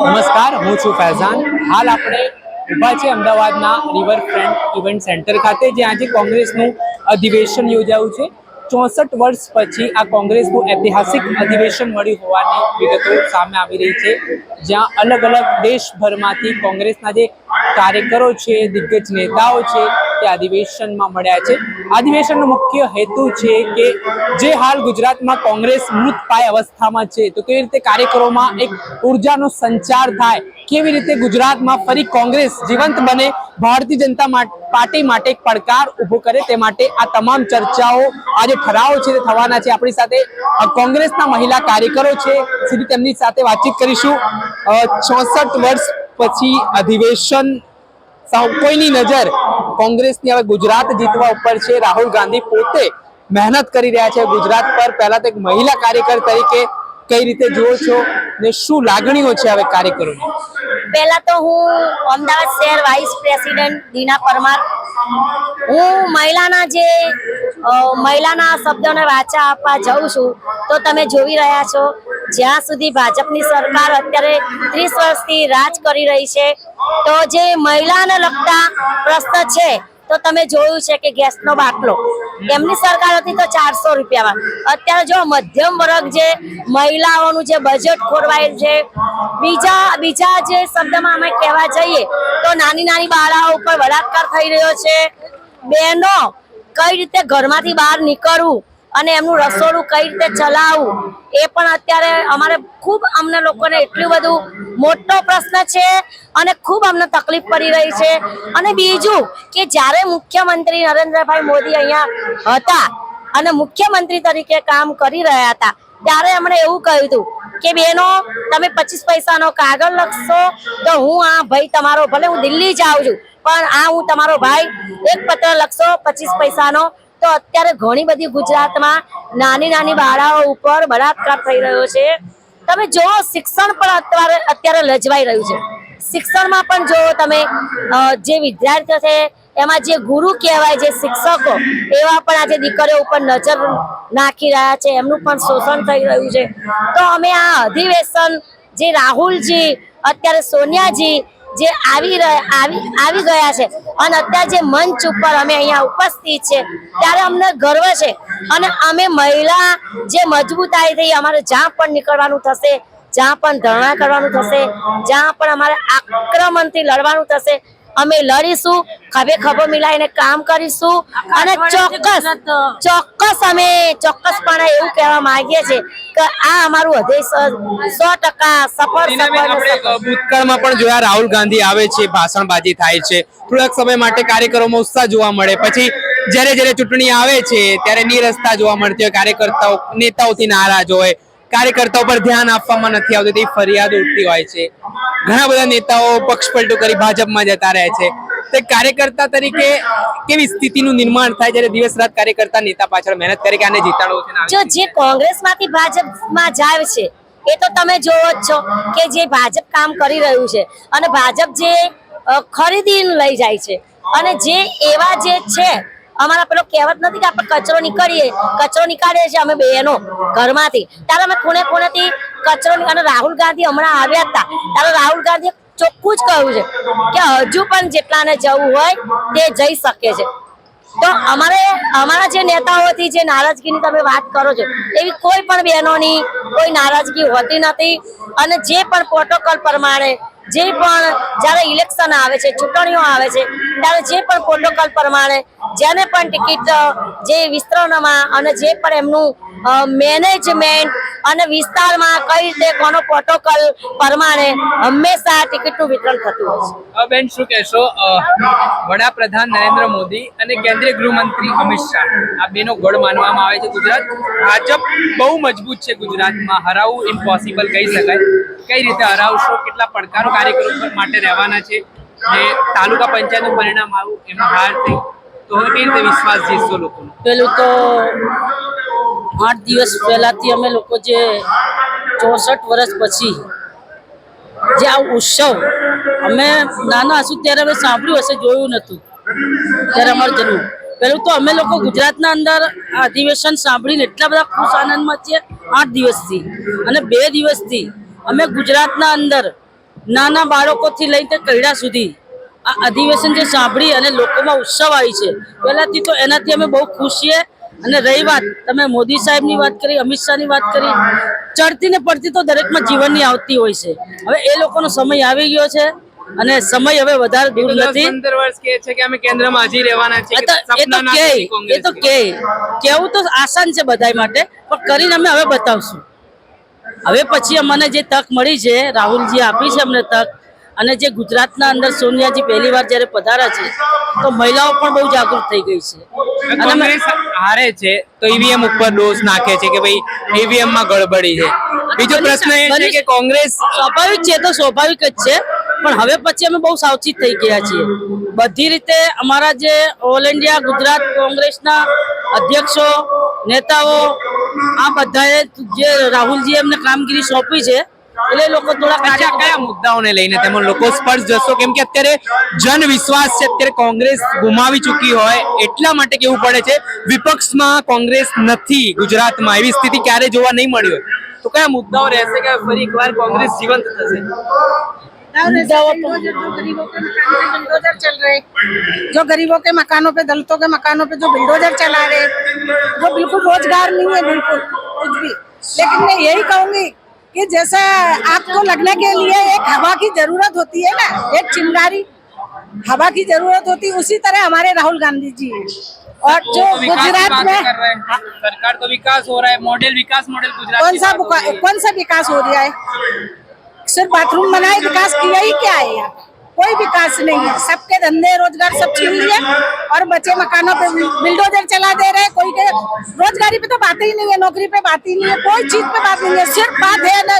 નમસ્કાર, હું છું ફૈઝાન. હાલ આપણે ઊભા છે અમદાવાદના રિવરફ્રન્ટ ઇવેન્ટ સેન્ટર ખાતે, જ્યાં આજે કોંગ્રેસનું અધિવેશન યોજાયું છે. ચોસઠ વર્ષ પછી આ કોંગ્રેસનું ઐતિહાસિક અધિવેશન મળ્યું હોવાની વિગતો સામે આવી રહી છે, જ્યાં અલગ અલગ દેશભરમાંથી કોંગ્રેસના જે કાર્યકરો છે, દિગ્ગજ નેતાઓ છે તે અધિવેશનમાં મળ્યા છે. અધિવેશનનો મુખ્ય હેતુ છે કે જે હાલ ગુજરાતમાં કોંગ્રેસ મૃત પાય અવસ્થામાં છે, તો કેવી રીતે કાર્યકરોમાં એક ઉર્જાનો સંચાર થાય, કેવી રીતે ગુજરાતમાં ફરી કોંગ્રેસ જીવંત બને, ભારતીય જનતા પાર્ટી માટે પડકાર ઊભો કરે તે માટે આ તમામ ચર્ચાઓ આજે ઠરાવો છે તે થવાના છે. આપણી સાથે કોંગ્રેસના મહિલા કાર્યકરો છે. સીધી તેમની સાથે વાતચીત કરીશું. ચોસઠ વર્ષ પછી અધિવેશન સૌ કોઈની નજર કોંગ્રેસની હવે ગુજરાત જીતવા ઉપર છે. રાહુલ ગાંધી પોતે મહેનત કરી રહ્યા છે ગુજરાત પર. પહેલા તો એક મહિલા કાર્યકર તરીકે કઈ રીતે જુઓ છો ને શું લાગણીઓ છે હવે કાર્યકરોની? પહેલા તો હું અમદાવાદ શહેર વાઇસ પ્રેસિડેન્ટ દીના પરમાર. હું મહિલાના જે મહિલાના શબ્દોને વાચા આપવા જાઉં છું, તો તમે જોઈ રહ્યા છો જ્યાં સુધી ભાજપની સરકાર અત્યારે ત્રીસ વર્ષથી રાજ કરી રહી છે, તો જે મહિલાને લગતા પ્રશ્ન છે, તો તમે જોયું છે કે ગેસનો બાટલો. એમની સરકાર હતી તો ચારસો રૂપિયામાં. અત્યારે જો મધ્યમ વર્ગ જે મહિલાઓનું જે બજેટ ખોરવાયેલ છે, બીજા બીજા જે શબ્દમાં અમે કહેવા જઈએ, તો નાની નાની બાળાઓ ઉપર બળાત્કાર થઈ રહ્યો છે. બહેનો, કઈ રીતે ઘરમાંથી બહાર નીકળવું? અને એમનું રસોડું કઈ રીતે ચલાવવું, એ પણ અત્યારે અમારે ખૂબ અમને લોકોને એટલું બધું મોટો પ્રશ્ન છે અને ખૂબ અમને તકલીફ પડી રહી છે. અને બીજું કે જ્યારે મુખ્યમંત્રી નરેન્દ્રભાઈ મોદી અહીંયા હતા અને મુખ્યમંત્રી તરીકે કામ કરી રહ્યા હતા, ત્યારે એમણે એવું કહ્યું હતું કે, બેનો, તમે પચીસ પૈસાનો કાગળ લખશો તો હું આ ભાઈ તમારો, ભલે હું દિલ્હી જાઉં છું, પણ આ હું તમારો ભાઈ, એક પત્ર લખશો પચીસ પૈસાનો તો અત્યારે ઘણી બધી ગુજરાતમાં નાની નાની બાળાઓ ઉપર બળાત્કાર થઈ રહ્યો છે. તમે જો શિક્ષણ પણ અત્યારે અત્યારે લજવાઈ રહ્યું છે. શિક્ષણમાં પણ જો તમે જે વિદ્યાર્થીઓ છે, એમાં જે ગુરુ કહેવાય, જે શિક્ષકો, એવા પણ આજે દીકરીઓ ઉપર નજર નાખી રહ્યા છે. એમનું પણ શોષણ થઈ રહ્યું છે. તો અમે આ અધિવેશન જે રાહુલજી, અત્યારે સોનિયાજી જે આવી આવી આવી ગયા છે. અને અત્યારે જે મંચ ઉપર અમે અહીંયા ઉપસ્થિત છે, ત્યારે અમને ગર્વ છે. અને અમે મહિલા જે મજબૂતાઈથી અમારે જ્યાં પણ નીકળવાનું થશે, જ્યાં પણ ધરણા કરવાનું થશે, જ્યાં પણ અમારે આક્રમણથી લડવાનું થશે અમે લડીશું ખભે ખભો મિલાઈને કામ કરીશું અને ચોક્કસ ચોક્કસ અમે ચોક્કસપણે એવું કહેવા માંગીએ છીએ કે આ અમારું હૃદય સો ટકા સફળ ભૂતકાળમાં પણ જોયા રાહુલ ગાંધી આવે છે ભાષણબાજી થાય છે થોડાક સમય માટે કાર્યકરોમાં ઉત્સાહ જોવા મળે. પછી જ્યારે જ્યારે ચૂંટણી આવે છે ત્યારે નિરસ્તા જોવા મળતી હોય કાર્યકર્તાઓ નેતાઓથી નારાજ હોય કાર્યકર્તાઓ પર ધ્યાન આપવામાં નથી આવતું તે ફરિયાદ ઉઠતી હોય છે. ઘણા બધા નેતાઓ પક્ષ પલટો કરી ભાજપમાં જતા રહે છે. તે કાર્યકર્તા તરીકે કેવી સ્થિતિનું નિર્માણ થાય જ્યારે દિવસ રાત કાર્યકર્તા નેતા પાછળ મહેનત કરે કે આને જીતાડવો છે જો જે કોંગ્રેસમાંથી ભાજપમાં જાય છે એ તો તમે જોવો જ છો કે જે ભાજપ કામ કરી રહ્યું છે અને ભાજપ જે ખરીદીને લઈ જાય છે. અને જે એવા જે છે અમારા પેલો કહેવત નથી કે આપણે કચરો નીકળીએ, કચરો નીકાળીએ છીએ અમે બહેનો ઘરમાંથી. ત્યારે અમે ખૂણે ખૂણેથી કચરો અને રાહુલ ગાંધી હમણાં આવ્યા હતા. ત્યારે રાહુલ ગાંધીએ ચોખ્ખું જ કહ્યું છે કે હજુ પણ જેટલાને જવું હોય તે જઈ શકે છે. તો અમારે અમારા જે નેતાઓથી જે નારાજગીની તમે વાત કરો છો, એવી કોઈ પણ બહેનોની કોઈ નારાજગી હોતી નથી. અને જે પણ પ્રોટોકોલ પ્રમાણે, જે પણ જ્યારે ઇલેક્શન આવે છે, ચૂંટણીઓ આવે છે ત્યારે જે પણ પ્રોટોકોલ પ્રમાણે, જેને પણ ટિકિટ જે વિસ્તરણમાં અને જે પણ એમનું મેનેજમેન્ટ અને વિસ્તારમાં કઈ રીતે કોનો પ્રોટોકોલ પ્રમાણે હંમેશા ટિકિટનું વિતરણ થતું હોય છે. બેન, શું કહેશો? વડાપ્રધાન નરેન્દ્ર મોદી અને કેન્દ્રીય ગૃહમંત્રી અમિત શાહ. આ બેનો ગઢ માનવામાં આવે છે ગુજરાત. ભાજપ બહુ મજબૂત છે ગુજરાતમાં. હરાવવું ઇમ્પોસિબલ કહી શકાય. કઈ રીતે હરાવશો? કેટલા પડકારો કાર્યક્રમ માટે રહેવાના છે? ને તાલુકા પંચાયતનું પરિણામ આવું એમાં હાર થઈ. તો હવે કઈ રીતે વિશ્વાસ જીતશો લોકોનો? પેલું તો આઠ દિવસ પહેલાથી અમે લોકો જે ચોસઠ વર્ષ પછી જે આ ઉત્સવ, અમે નાના હશું ત્યારે અમે સાંભળ્યું હશે, જોયું નહોતું, ત્યારે અમારો જન્મ. પેલું તો અમે લોકો ગુજરાતના અંદર અધિવેશન સાંભળીને એટલા બધા ખુશ આનંદમાં છીએ, આઠ દિવસથી. અને બે દિવસથી અમે ગુજરાતના અંદર નાના બાળકોથી લઈને કૈડા સુધી આ અધિવેશન જે સાંભળી અને લોકોમાં ઉત્સવ આવી છે પહેલાથી તો એનાથી અમે બહુ ખુશ છીએ અને રહી વાત. તમે મોદી સાહેબની વાત કરી અમિત શાહની વાત કરી ચડતી ને પડતી તો દરેકમાં જીવનની આવતી હોય છે. હવે એ લોકોનો સમય આવી ગયો છે અને સમય હવે વધારે દૂર નથી. પંદર વર્ષ કહે છે કે અમે કેન્દ્રમાં હજી રહેવાના છે એ તો કે એ તો કે કેવું તો આસાન છે બધાય માટે પણ કરીને અમે હવે બતાવશું. હવે પછી અમને જે તક મળી છે રાહુલજી આપી છે અમને તક અને જે ગુજરાતના અંદર સોનિયાજી પહેલી વાર જ્યારે પધાર્યા છે તો મહિલાઓ પણ બહુ જાગૃત થઈ ગઈ છે. અને કોંગ્રેસ હારે છે તો ઈવીએમ ઉપર ડોઝ નાખે છે કે ભાઈ ઈવીએમમાં ગડબડી છે. બીજો પ્રશ્ન એ છે કે કોંગ્રેસ સ્વાભાવિક છે તો સ્વાભાવિક જ છે પણ હવે પછી અમે બહુ સાવચેત થઈ ગયા છીએ. બધી રીતે અમારા જે ઓલ ઇન્ડિયા ગુજરાત કોંગ્રેસના અધ્યક્ષો નેતાઓ આ બધાએ જે રાહુલજી એમને કામગીરી સોંપી છે એટલે લોકો થોડા કયા મુદ્દાઓને લઈને તેમાં લોકો સ્પર્શ જશો? કેમ કે અત્યારે જન વિશ્વાસ છે અત્યારે કોંગ્રેસ ગુમાવી ચૂકી હોય એટલા માટે કેવું પડે છે વિપક્ષમાં કોંગ્રેસ નથી ગુજરાતમાં. એવી સ્થિતિ ક્યારે જોવા નહીં મળી હોય. તો કયા મુદ્દાઓ રહેશે કે ફરી એકવાર કોંગ્રેસ જીવંત થશે? और चल रहे जो गरीबों के मकानों पे दलितों के मकानों पे जो बिल्डोजर चला रहे जो बिल्कुल रोज़गार नहीं है बिल्कुल कुछ भी। लेकिन मैं यही कहूँगी कि जैसा आपको लगने के लिए एक हवा की ज़रूरत होती है ना एक चिंगारी हवा की ज़रूरत होती उसी तरह हमारे राहुल गांधी जी और जो गुजरात में हाँ। सरकार तो विकास हो रहा है मॉडल विकास मॉडल कौन सा कौन सा विकास हो रहा है? सिर्फ़ बाथरूम बनाए विकास किया ही क्या है यहाँ? कोई विकास नहीं है। सबके धंधे रोज़गार सब छीन लिए और बच्चे मकानों पे बिल्डोजर चला दे रहे हैं कोई के रोजगारी पे तो बात ही नहीं है नौकरी पे बात ही नहीं है कोई चीज़ पे बात नहीं है सिर्फ़ बात है ना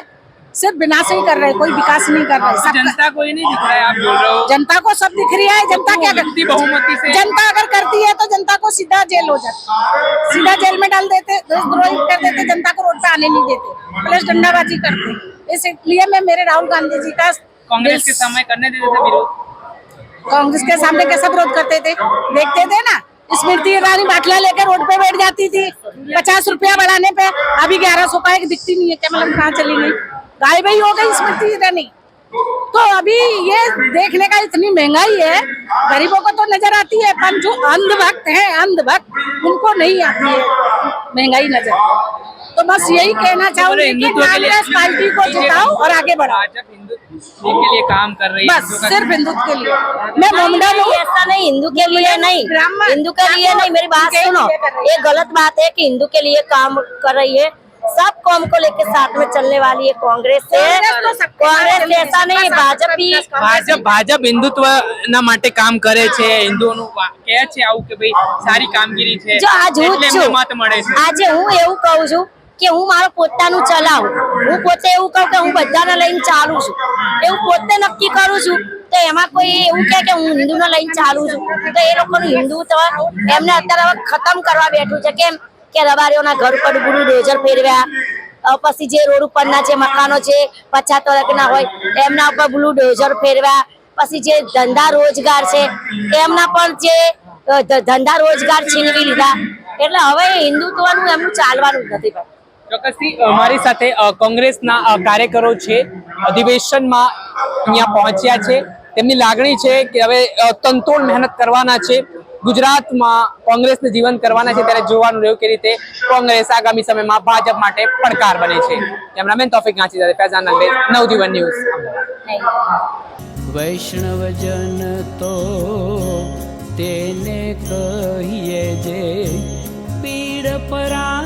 सिर्फ़ विनाश ही कर रहे हैं कोई विकास नहीं कर रहे सबका जनता को ही नहीं दिख रहा है आप बोल रहे हो। जनता को सब दिख रही है जनता क्या करती बहुमति से जनता अगर करती है तो जनता को सीधा जेल हो जाती सीधा जेल में डाल देते देशद्रोही कर देते जनता को रोड पे आने नहीं देते। प्लस डंडाबाजी करते। इसलिए मैं मेरे राहुल गांधी जी का कांग्रेस के सामने समय करने देते थे विरोध। कांग्रेस के सामने कैसा विरोध करते थे? देखते थे ना? स्मृति ईरानी बाटला लेकर रोड पे बैठ जाती थी। पचास रुपया बढ़ाने पे। अभी ग्यारह सौ का एक दिखती नहीं है। क्या मतलब कहाँ चली गई? गायब ही हो गई स्मृति ईरानी। तो अभी ये देखने का इतनी महँगाई है गरीबों को तो नज़र आती है पर जो अंधभक्त हैं अंधभक्त उनको नहीं आती है महँगाई नज़र। तो बस यही कहना चाहूँगी कि कांग्रेस पार्टी को जिताओ और आगे बढ़ाओ। के लिए काम कर रही है बस सिर्फ़ हिंदुत्व के लिए। मैं मोमडन हूँ। ऐसा नहीं हिंदू के लिए नहीं। ब्राह्मण- हिंदू के लिए नहीं मेरी बात सुनो। ये गलत बात है कि हिंदू के लिए काम कर रही है। सब कौम को लेके साथ में चलने वाली है कांग्रेस से कांग्रेस तो सबके साथ कांग्रेस चली है, ऐसा नहीं सबका साथ भाजपा भी सबका ભાજપ ભાજપ હિન્દુત્વ ના માટે કામ કરે છે હિન્દુઓનું વા- કહે છે આવું કે ભાઈ સારી કામગીરી છે જો આજ હું એટલે જ એમને છું મત મળે છે આજે હું એવું કહું છું કે હું મારું પોતાનું ચલાવું હું પોતે એવું કહું કે હું બધાને લઈને ચાલું છું એવું પોતે નક્કી કરું છું તો એમાં કોઈ એવું કહે કે હું હિન્દુને લઈને ચાલું છું તો એ લોકોનું હિન્દુત્વ એમને અત્યારે હવે ખતમ કરવા બેઠું છે કેમ કે રબારીઓના ઘર પર ગુરુ ડોઝર ફેરવ્યા. પછી જે રોડ ઉપરના જે મકાનો છે, પચાસ વર્ગના હોય, એમના ઉપર બ્લુ ડોઝર ફેરવ્યા. પછી જે ધંધા રોજગાર છે, એમના પણ જે ધંધા રોજગાર છીનવી લીધા. એટલે હવે હિન્દુત્વનું એમનું ચાલવાનું નથી. ચોક્કસથી અમારી સાથે કોંગ્રેસના કાર્યકરો છે, અધિવેશનમાં અહીંયા પહોંચ્યા છે. તેમની લાગણી છે કે હવે તંતોડ મહેનત કરવાના છે. ગુજરાતમાં કોંગ્રેસને જીવન કરવાના છે ત્યારે જોવાનું રહ્યું કે રીતે કોંગ્રેસ આગામી સમયમાં ભાજપ માટે પડકાર બને છે. કેમેરામેન તોફિક ગાંચી સાથે ફૈઝાન અંગ્રેજ નવજીવન ન્યૂઝ. વૈષ્ણવજન તો તેને કહીએ જે પીડ પરા